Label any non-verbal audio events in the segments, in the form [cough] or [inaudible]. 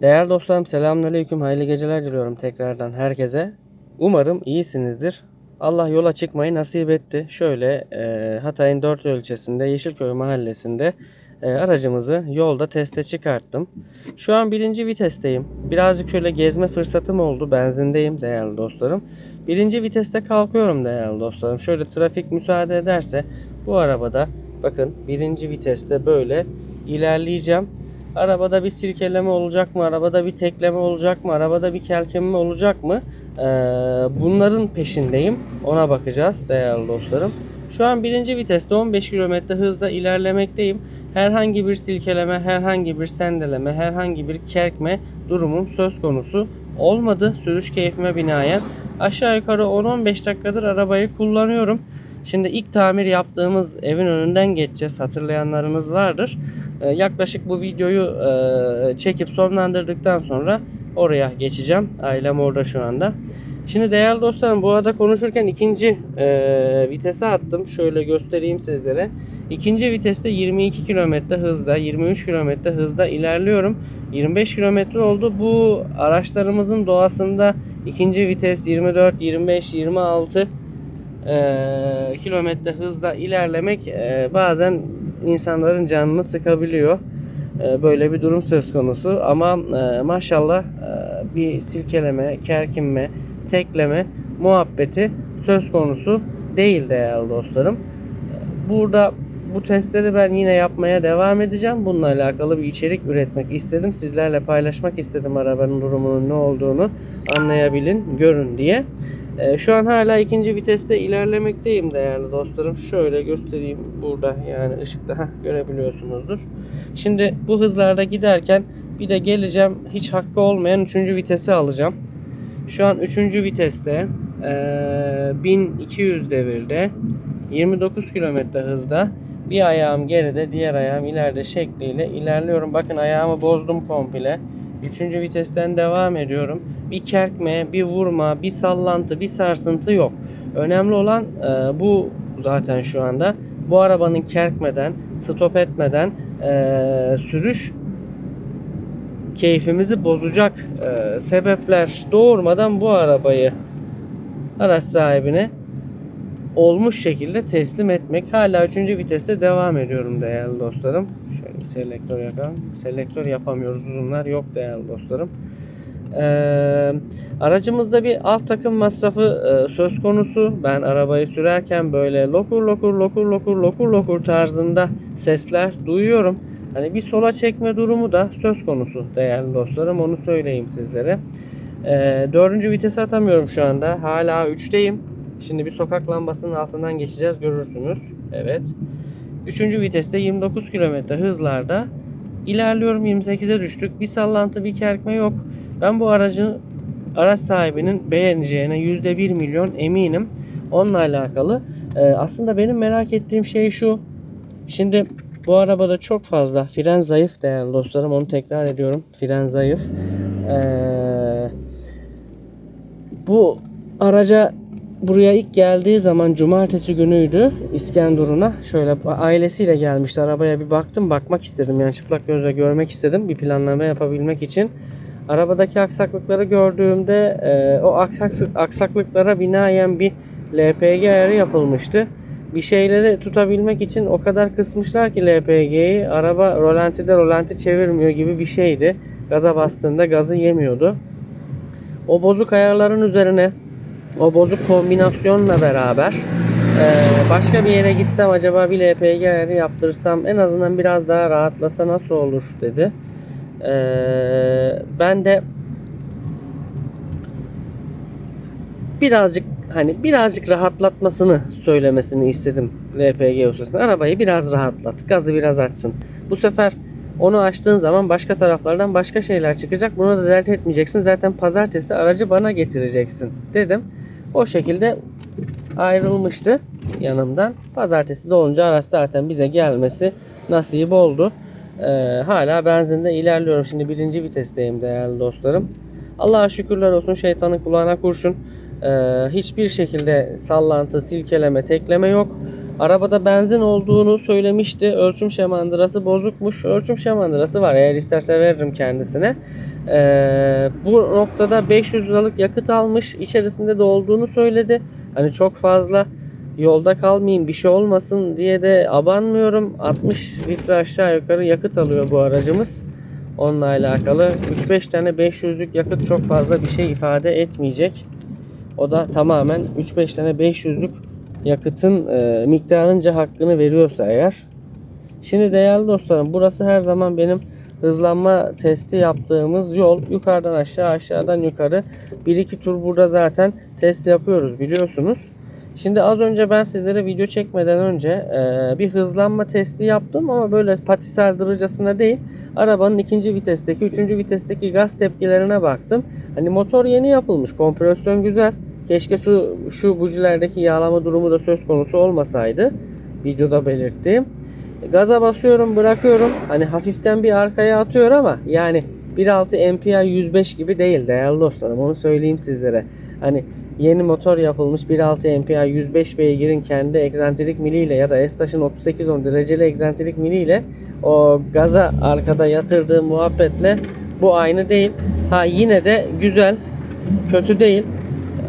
Değerli dostlarım selamünaleyküm. Hayırlı geceler diliyorum tekrardan herkese. Umarım iyisinizdir. Allah yola çıkmayı nasip etti. Şöyle e, Hatay'ın 4 ilçesinde Yeşilköy mahallesinde e, aracımızı yolda teste çıkarttım. Şu an birinci vitesteyim. Birazcık şöyle gezme fırsatım oldu. Benzindeyim değerli dostlarım. Birinci viteste kalkıyorum değerli dostlarım. Şöyle trafik müsaade ederse bu arabada bakın birinci viteste böyle ilerleyeceğim. Arabada bir silkeleme olacak mı? Arabada bir tekleme olacak mı? Arabada bir kelkeme olacak mı? Ee, bunların peşindeyim. Ona bakacağız değerli dostlarım. Şu an birinci viteste 15 km hızla ilerlemekteyim. Herhangi bir silkeleme, herhangi bir sendeleme, herhangi bir kerkme durumum söz konusu olmadı. Sürüş keyfime binaen. Aşağı yukarı 10-15 dakikadır arabayı kullanıyorum. Şimdi ilk tamir yaptığımız evin önünden geçeceğiz. Hatırlayanlarınız vardır. Ee, yaklaşık bu videoyu e, çekip sonlandırdıktan sonra oraya geçeceğim. Ailem orada şu anda. Şimdi değerli dostlarım bu arada konuşurken ikinci e, vitese attım. Şöyle göstereyim sizlere. İkinci viteste 22 km hızda, 23 km hızda ilerliyorum. 25 km oldu. Bu araçlarımızın doğasında ikinci vites 24, 25, 26 e, kilometre hızla ilerlemek e, bazen insanların canını sıkabiliyor. E, böyle bir durum söz konusu ama e, maşallah e, bir silkeleme, kerkinme, tekleme muhabbeti söz konusu değil değerli dostlarım. E, Burada bu testleri ben yine yapmaya devam edeceğim. Bununla alakalı bir içerik üretmek istedim. Sizlerle paylaşmak istedim arabanın durumunun ne olduğunu anlayabilin, görün diye. Ee, şu an hala ikinci viteste ilerlemekteyim değerli dostlarım. Şöyle göstereyim burada yani ışıkta heh, görebiliyorsunuzdur. Şimdi bu hızlarda giderken bir de geleceğim hiç hakkı olmayan üçüncü vitesi alacağım. Şu an üçüncü viteste ee, 1200 devirde 29 km hızda bir ayağım geride diğer ayağım ileride şekliyle ilerliyorum. Bakın ayağımı bozdum komple. Üçüncü vitesten devam ediyorum. Bir kerkme, bir vurma, bir sallantı, bir sarsıntı yok. Önemli olan e, bu zaten şu anda. Bu arabanın kerkmeden, stop etmeden e, sürüş keyfimizi bozacak e, sebepler doğurmadan bu arabayı araç sahibine olmuş şekilde teslim etmek. Hala 3. viteste devam ediyorum değerli dostlarım. Selektör yapalım. Selektör yapamıyoruz. Uzunlar yok değerli dostlarım. Ee, aracımızda bir alt takım masrafı e, söz konusu. Ben arabayı sürerken böyle lokur lokur lokur lokur lokur lokur tarzında sesler duyuyorum. Hani bir sola çekme durumu da söz konusu değerli dostlarım. Onu söyleyeyim sizlere. Ee, dördüncü vitese atamıyorum şu anda. Hala 3'teyim. Şimdi bir sokak lambasının altından geçeceğiz görürsünüz. Evet. Üçüncü viteste 29 km hızlarda ilerliyorum 28'e düştük. Bir sallantı bir kerkme yok. Ben bu aracı araç sahibinin beğeneceğine %1 milyon eminim. Onunla alakalı. Ee, aslında benim merak ettiğim şey şu. Şimdi bu arabada çok fazla fren zayıf değerli dostlarım. Onu tekrar ediyorum. Fren zayıf. Ee, bu araca buraya ilk geldiği zaman cumartesi günüydü İskenderun'a. Şöyle ailesiyle gelmişti. Arabaya bir baktım. Bakmak istedim. Yani çıplak gözle görmek istedim. Bir planlama yapabilmek için. Arabadaki aksaklıkları gördüğümde e, o aksak, aksaklıklara binaen bir LPG ayarı yapılmıştı. Bir şeyleri tutabilmek için o kadar kısmışlar ki LPG'yi araba rolantide rolanti çevirmiyor gibi bir şeydi. Gaza bastığında gazı yemiyordu. O bozuk ayarların üzerine o bozuk kombinasyonla beraber e, başka bir yere gitsem acaba bir LPG ayarı yaptırsam en azından biraz daha rahatlasa nasıl olur dedi. E, ben de birazcık hani birazcık rahatlatmasını söylemesini istedim LPG ustasına. Arabayı biraz rahatlat, gazı biraz açsın. Bu sefer onu açtığın zaman başka taraflardan başka şeyler çıkacak. Bunu da dert etmeyeceksin. Zaten pazartesi aracı bana getireceksin dedim. O şekilde ayrılmıştı yanımdan. Pazartesi de olunca araç zaten bize gelmesi nasip oldu. Ee, hala benzinde ilerliyorum. Şimdi birinci vitesteyim değerli dostlarım. Allah'a şükürler olsun şeytanın kulağına kurşun. Ee, hiçbir şekilde sallantı, silkeleme, tekleme yok. Arabada benzin olduğunu söylemişti. Ölçüm şemandırası bozukmuş. Ölçüm şemandırası var. Eğer isterse veririm kendisine. Ee, bu noktada 500 liralık yakıt almış. içerisinde de olduğunu söyledi. Hani çok fazla yolda kalmayayım bir şey olmasın diye de abanmıyorum. 60 litre aşağı yukarı yakıt alıyor bu aracımız. Onunla alakalı 3-5 tane 500'lük yakıt çok fazla bir şey ifade etmeyecek. O da tamamen 3-5 tane 500'lük yakıtın e, miktarınca hakkını veriyorsa eğer. Şimdi değerli dostlarım burası her zaman benim hızlanma testi yaptığımız yol. Yukarıdan aşağı aşağıdan yukarı. 1-2 tur burada zaten test yapıyoruz biliyorsunuz. Şimdi az önce ben sizlere video çekmeden önce e, bir hızlanma testi yaptım ama böyle pati sardırıcasına değil. Arabanın ikinci vitesteki, üçüncü vitesteki gaz tepkilerine baktım. Hani motor yeni yapılmış, kompresyon güzel. Keşke şu, şu bujilerdeki yağlama durumu da söz konusu olmasaydı. Videoda belirttiğim. Gaza basıyorum, bırakıyorum. Hani hafiften bir arkaya atıyor ama yani 1.6 MPI 105 gibi değil değerli dostlarım. Onu söyleyeyim sizlere. Hani yeni motor yapılmış 1.6 MPI 105 beygirin kendi egzantrik miliyle ya da Estaş'ın 3810 dereceli egzantrik miliyle o gaza arkada yatırdığı muhabbetle bu aynı değil. Ha yine de güzel, kötü değil.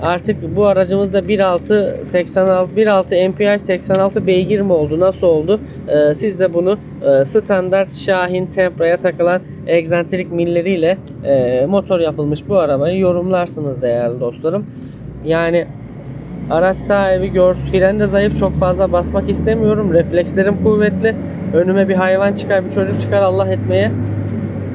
Artık bu aracımızda 1.6 86 1.6 MPI 86 beygir mi oldu? Nasıl oldu? Ee, siz de bunu e, standart Şahin Tempra'ya takılan egzantrik milleriyle e, motor yapılmış bu arabayı yorumlarsınız değerli dostlarım. Yani araç sahibi görsün. Frende zayıf çok fazla basmak istemiyorum. Reflekslerim kuvvetli. Önüme bir hayvan çıkar, bir çocuk çıkar Allah etmeye.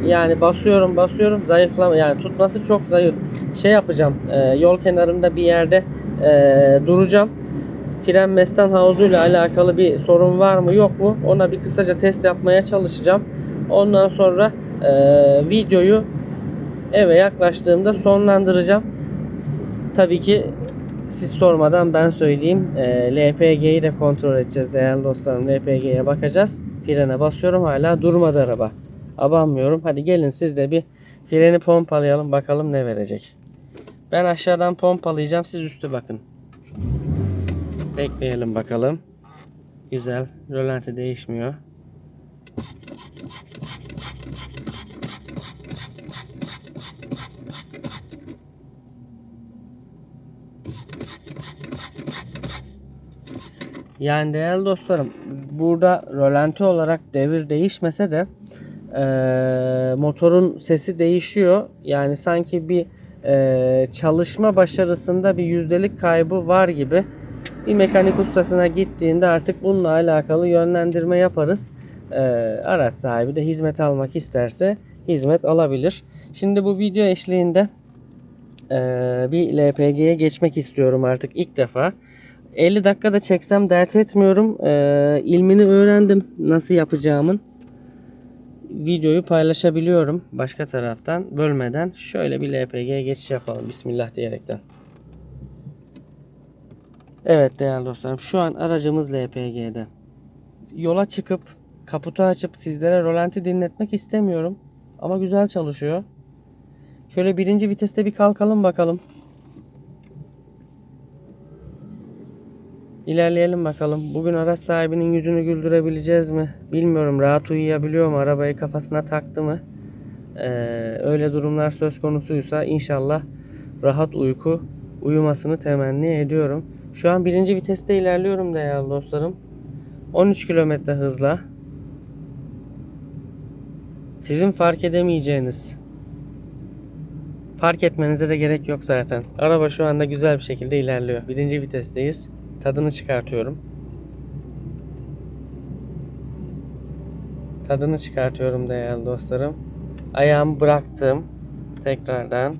Yani basıyorum basıyorum zayıflama yani tutması çok zayıf. Şey yapacağım e, yol kenarında bir yerde e, duracağım. Fren mestan havuzuyla alakalı bir sorun var mı yok mu ona bir kısaca test yapmaya çalışacağım. Ondan sonra e, videoyu eve yaklaştığımda sonlandıracağım. Tabii ki siz sormadan ben söyleyeyim. E, LPG'yi de kontrol edeceğiz değerli dostlarım. LPG'ye bakacağız. Frene basıyorum hala durmadı araba. Abanmıyorum. Hadi gelin siz de bir freni pompalayalım bakalım ne verecek. Ben aşağıdan pompalayacağım siz üstü bakın. Bekleyelim bakalım. Güzel. Rölanti değişmiyor. Yani değerli dostlarım burada rölanti olarak devir değişmese de eee, motorun sesi değişiyor. Yani sanki bir eee, çalışma başarısında bir yüzdelik kaybı var gibi. Bir mekanik ustasına gittiğinde artık bununla alakalı yönlendirme yaparız. Eee, araç sahibi de hizmet almak isterse hizmet alabilir. Şimdi bu video eşliğinde eee, bir LPG'ye geçmek istiyorum artık ilk defa. 50 dakikada çeksem dert etmiyorum. Ee, ilmini öğrendim nasıl yapacağımın. Videoyu paylaşabiliyorum başka taraftan bölmeden. Şöyle bir LPG geçiş yapalım Bismillah diyerekten. Evet değerli dostlarım şu an aracımız LPG'de. Yola çıkıp kaputu açıp sizlere rolanti dinletmek istemiyorum. Ama güzel çalışıyor. Şöyle birinci viteste bir kalkalım bakalım. İlerleyelim bakalım. Bugün araç sahibinin yüzünü güldürebileceğiz mi? Bilmiyorum. Rahat uyuyabiliyor mu? Arabayı kafasına taktı mı? Ee, öyle durumlar söz konusuysa inşallah rahat uyku uyumasını temenni ediyorum. Şu an birinci viteste ilerliyorum değerli dostlarım. 13 kilometre hızla. Sizin fark edemeyeceğiniz fark etmenize de gerek yok zaten. Araba şu anda güzel bir şekilde ilerliyor. Birinci vitesteyiz. Tadını çıkartıyorum. Tadını çıkartıyorum değerli dostlarım. Ayağımı bıraktım. Tekrardan.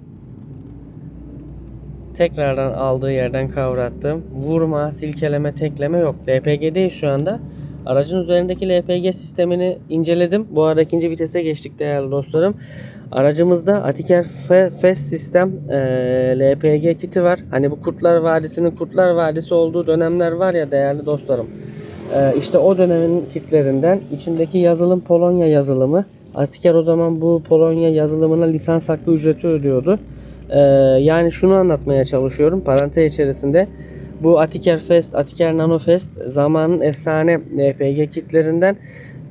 Tekrardan aldığı yerden kavrattım. Vurma, silkeleme, tekleme yok. LPG'deyiz şu anda. Aracın üzerindeki LPG sistemini inceledim. Bu arada ikinci vitese geçtik değerli dostlarım. Aracımızda Atiker Fe- Fest sistem e, LPG kiti var. Hani bu Kurtlar Vadisi'nin Kurtlar Vadisi olduğu dönemler var ya değerli dostlarım. E, işte o dönemin kitlerinden içindeki yazılım Polonya yazılımı. Atiker o zaman bu Polonya yazılımına lisans hakkı ücreti ödüyordu. E, yani şunu anlatmaya çalışıyorum parantez içerisinde. Bu Atiker Fest, Atiker Nano Fest zamanın efsane LPG kitlerinden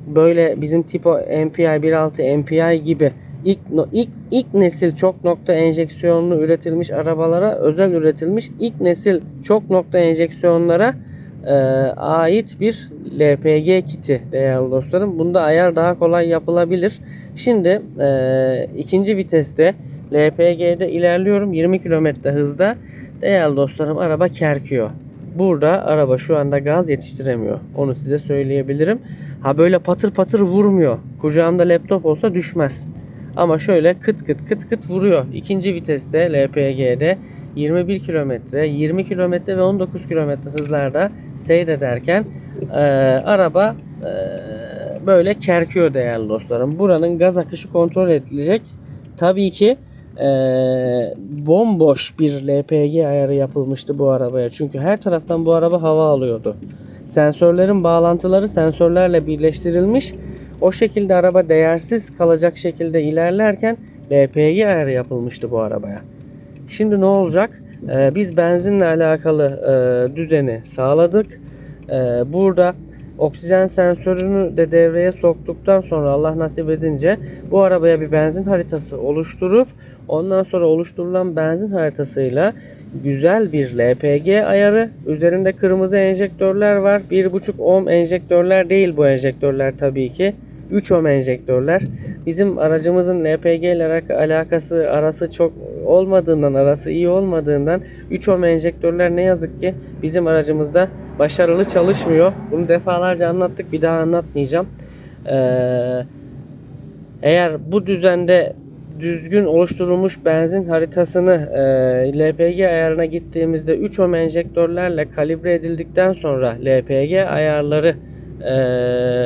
böyle bizim tipo MPI 1.6 MPI gibi ilk, ilk, ilk nesil çok nokta enjeksiyonlu üretilmiş arabalara özel üretilmiş ilk nesil çok nokta enjeksiyonlara e, ait bir LPG kiti değerli dostlarım. Bunda ayar daha kolay yapılabilir. Şimdi e, ikinci viteste LPG'de ilerliyorum 20 km hızda. Değerli dostlarım araba kerkiyor. Burada araba şu anda gaz yetiştiremiyor. Onu size söyleyebilirim. Ha böyle patır patır vurmuyor. Kucağımda laptop olsa düşmez. Ama şöyle kıt kıt kıt kıt vuruyor. İkinci viteste LPG'de 21 kilometre, 20 kilometre ve 19 kilometre hızlarda seyrederken e, araba e, böyle kerkiyor değerli dostlarım. Buranın gaz akışı kontrol edilecek. Tabii ki e, bomboş bir LPG ayarı yapılmıştı bu arabaya. Çünkü her taraftan bu araba hava alıyordu. Sensörlerin bağlantıları sensörlerle birleştirilmiş. O şekilde araba değersiz kalacak şekilde ilerlerken LPG ayarı yapılmıştı bu arabaya. Şimdi ne olacak? Ee, biz benzinle alakalı e, düzeni sağladık. Ee, burada oksijen sensörünü de devreye soktuktan sonra Allah nasip edince bu arabaya bir benzin haritası oluşturup ondan sonra oluşturulan benzin haritasıyla güzel bir LPG ayarı üzerinde kırmızı enjektörler var. 1.5 ohm enjektörler değil bu enjektörler tabii ki. 3 ohm enjektörler. Bizim aracımızın LPG ile alak- alakası arası çok olmadığından arası iyi olmadığından 3 ohm enjektörler ne yazık ki bizim aracımızda başarılı çalışmıyor. Bunu defalarca anlattık bir daha anlatmayacağım. Ee, eğer bu düzende düzgün oluşturulmuş benzin haritasını e, LPG ayarına gittiğimizde 3 ohm enjektörlerle kalibre edildikten sonra LPG ayarları e,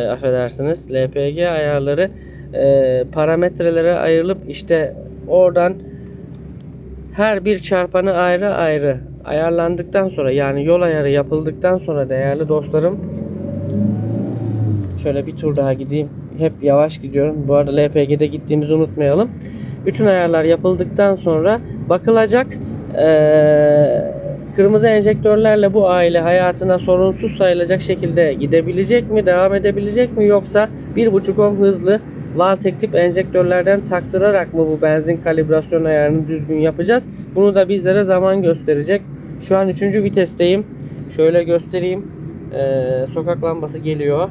affedersiniz LPG ayarları e, parametrelere ayrılıp işte oradan her bir çarpanı ayrı ayrı ayarlandıktan sonra yani yol ayarı yapıldıktan sonra değerli dostlarım Şöyle bir tur daha gideyim. Hep yavaş gidiyorum. Bu arada LPG'de gittiğimizi unutmayalım. Bütün ayarlar yapıldıktan sonra bakılacak. Kırmızı enjektörlerle bu aile hayatına sorunsuz sayılacak şekilde gidebilecek mi, devam edebilecek mi yoksa 1.5 ohm hızlı Valtek tip enjektörlerden taktırarak mı bu benzin kalibrasyon ayarını düzgün yapacağız? Bunu da bizlere zaman gösterecek. Şu an 3. vitesteyim. Şöyle göstereyim. Ee, sokak lambası geliyor.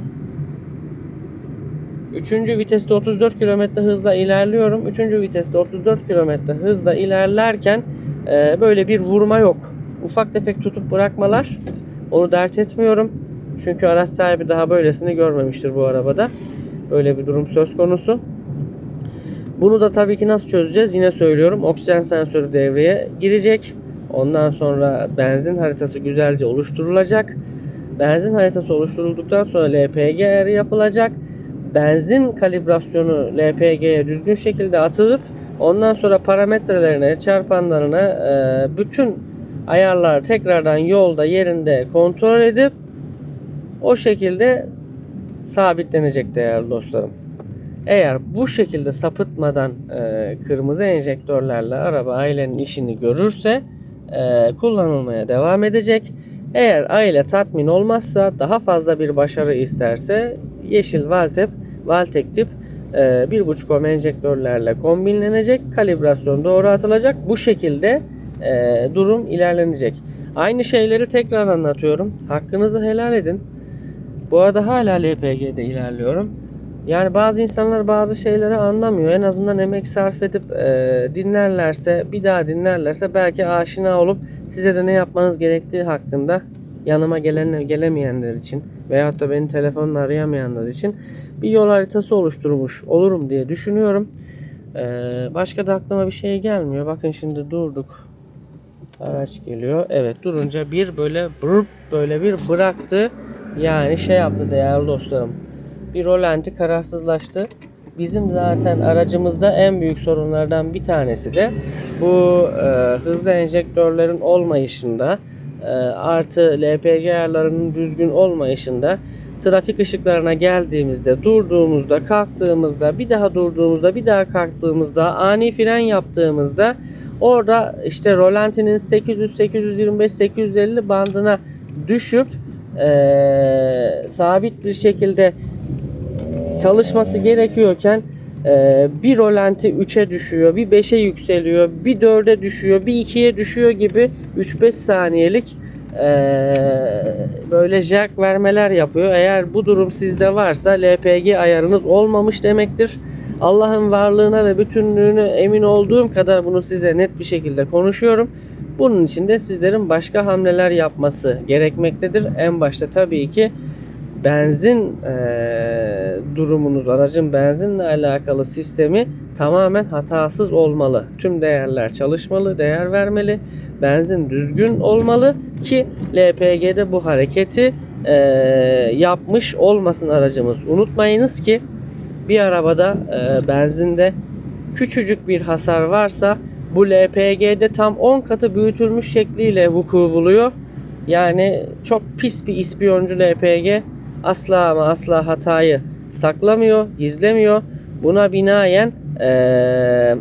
Üçüncü viteste 34 km hızla ilerliyorum. Üçüncü viteste 34 km hızla ilerlerken e, böyle bir vurma yok. Ufak tefek tutup bırakmalar. Onu dert etmiyorum. Çünkü araç sahibi daha böylesini görmemiştir bu arabada. Böyle bir durum söz konusu. Bunu da tabii ki nasıl çözeceğiz? Yine söylüyorum. Oksijen sensörü devreye girecek. Ondan sonra benzin haritası güzelce oluşturulacak. Benzin haritası oluşturulduktan sonra LPG ayarı yapılacak. Benzin kalibrasyonu LPG'ye düzgün şekilde atılıp ondan sonra parametrelerine, çarpanlarına e, bütün ayarlar tekrardan yolda yerinde kontrol edip o şekilde sabitlenecek değerli dostlarım. Eğer bu şekilde sapıtmadan e, kırmızı enjektörlerle araba ailenin işini görürse e, kullanılmaya devam edecek. Eğer aile tatmin olmazsa daha fazla bir başarı isterse yeşil Valtep, Valtek tip e, 1.5 ohm enjektörlerle kombinlenecek. Kalibrasyon doğru atılacak. Bu şekilde e, durum ilerlenecek. Aynı şeyleri tekrar anlatıyorum. Hakkınızı helal edin. Bu arada hala LPG'de ilerliyorum. Yani bazı insanlar bazı şeyleri anlamıyor. En azından emek sarf edip e, dinlerlerse, bir daha dinlerlerse belki aşina olup size de ne yapmanız gerektiği hakkında yanıma gelen gelemeyenler için veyahut da beni telefonla arayamayanlar için bir yol haritası oluşturmuş olurum diye düşünüyorum. E, başka da aklıma bir şey gelmiyor. Bakın şimdi durduk. Araç geliyor. Evet durunca bir böyle brrp böyle bir bıraktı. Yani şey yaptı değerli dostlarım. Bir rolanti kararsızlaştı. Bizim zaten aracımızda en büyük sorunlardan bir tanesi de bu e, hızlı enjektörlerin olmayışında e, artı LPG ayarlarının düzgün olmayışında trafik ışıklarına geldiğimizde, durduğumuzda, kalktığımızda, bir daha durduğumuzda, bir daha kalktığımızda, ani fren yaptığımızda orada işte rolantinin 800, 825, 850 bandına düşüp e, sabit bir şekilde çalışması gerekiyorken Ee, bir rolanti 3'e düşüyor, bir 5'e yükseliyor, bir 4'e düşüyor, bir 2'ye düşüyor gibi 3-5 saniyelik ee, böyle jack vermeler yapıyor. Eğer bu durum sizde varsa LPG ayarınız olmamış demektir. Allah'ın varlığına ve bütünlüğüne emin olduğum kadar bunu size net bir şekilde konuşuyorum. Bunun için de sizlerin başka hamleler yapması gerekmektedir. En başta tabii ki benzin eee, durumunuz, aracın benzinle alakalı sistemi tamamen hatasız olmalı. Tüm değerler çalışmalı, değer vermeli. Benzin düzgün olmalı ki LPG'de bu hareketi eee, yapmış olmasın aracımız. Unutmayınız ki bir arabada eee, benzinde küçücük bir hasar varsa bu LPG'de tam 10 katı büyütülmüş şekliyle vuku buluyor. Yani çok pis bir ispiyoncu LPG asla ama asla hatayı saklamıyor, gizlemiyor. Buna binaen eee,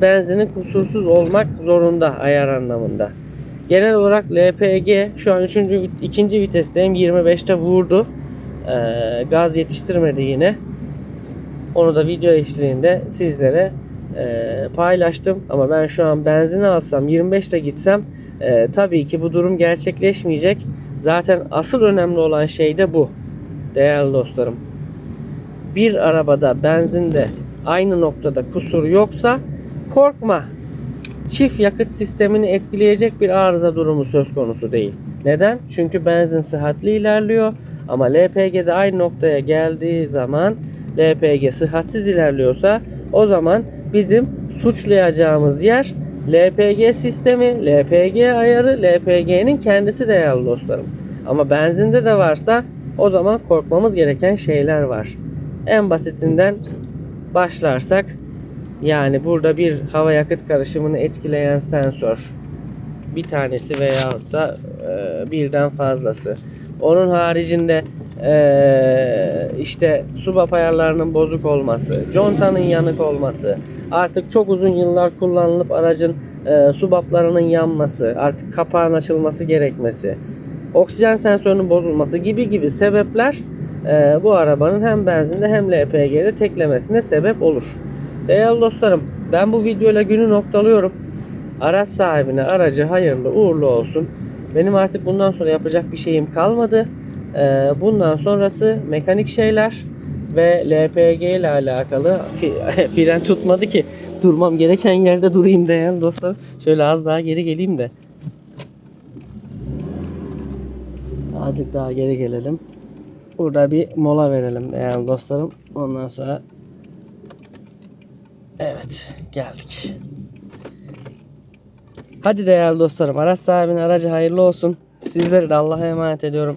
benzinin kusursuz olmak zorunda ayar anlamında. Genel olarak LPG şu an 3. 2. vitesteyim 25'te vurdu. Eee, gaz yetiştirmedi yine. Onu da video eşliğinde sizlere eee, paylaştım. Ama ben şu an benzini alsam 25'te gitsem eee, tabii ki bu durum gerçekleşmeyecek. Zaten asıl önemli olan şey de bu. Değerli dostlarım. Bir arabada benzinde aynı noktada kusur yoksa korkma. Çift yakıt sistemini etkileyecek bir arıza durumu söz konusu değil. Neden? Çünkü benzin sıhhatli ilerliyor ama LPG'de aynı noktaya geldiği zaman LPG sıhhatsiz ilerliyorsa o zaman bizim suçlayacağımız yer LPG sistemi, LPG ayarı, LPG'nin kendisi değerli dostlarım. Ama benzinde de varsa o zaman korkmamız gereken şeyler var. En basitinden başlarsak yani burada bir hava yakıt karışımını etkileyen sensör bir tanesi veyahut da e, birden fazlası. Onun haricinde e, işte subap ayarlarının bozuk olması, contanın yanık olması, artık çok uzun yıllar kullanılıp aracın e, subaplarının yanması, artık kapağın açılması gerekmesi, oksijen sensörünün bozulması gibi gibi sebepler e, bu arabanın hem benzinde hem LPG'de teklemesine sebep olur. Değerli dostlarım ben bu videoyla günü noktalıyorum. Araç sahibine aracı hayırlı uğurlu olsun. Benim artık bundan sonra yapacak bir şeyim kalmadı. Ee, bundan sonrası mekanik şeyler ve LPG ile alakalı [laughs] fren tutmadı ki durmam gereken yerde durayım değerli dostlarım. Şöyle az daha geri geleyim de. Azıcık daha geri gelelim. Burada bir mola verelim değerli dostlarım. Ondan sonra Evet geldik. Hadi değerli dostlarım araç sahibinin aracı hayırlı olsun. Sizleri de Allah'a emanet ediyorum.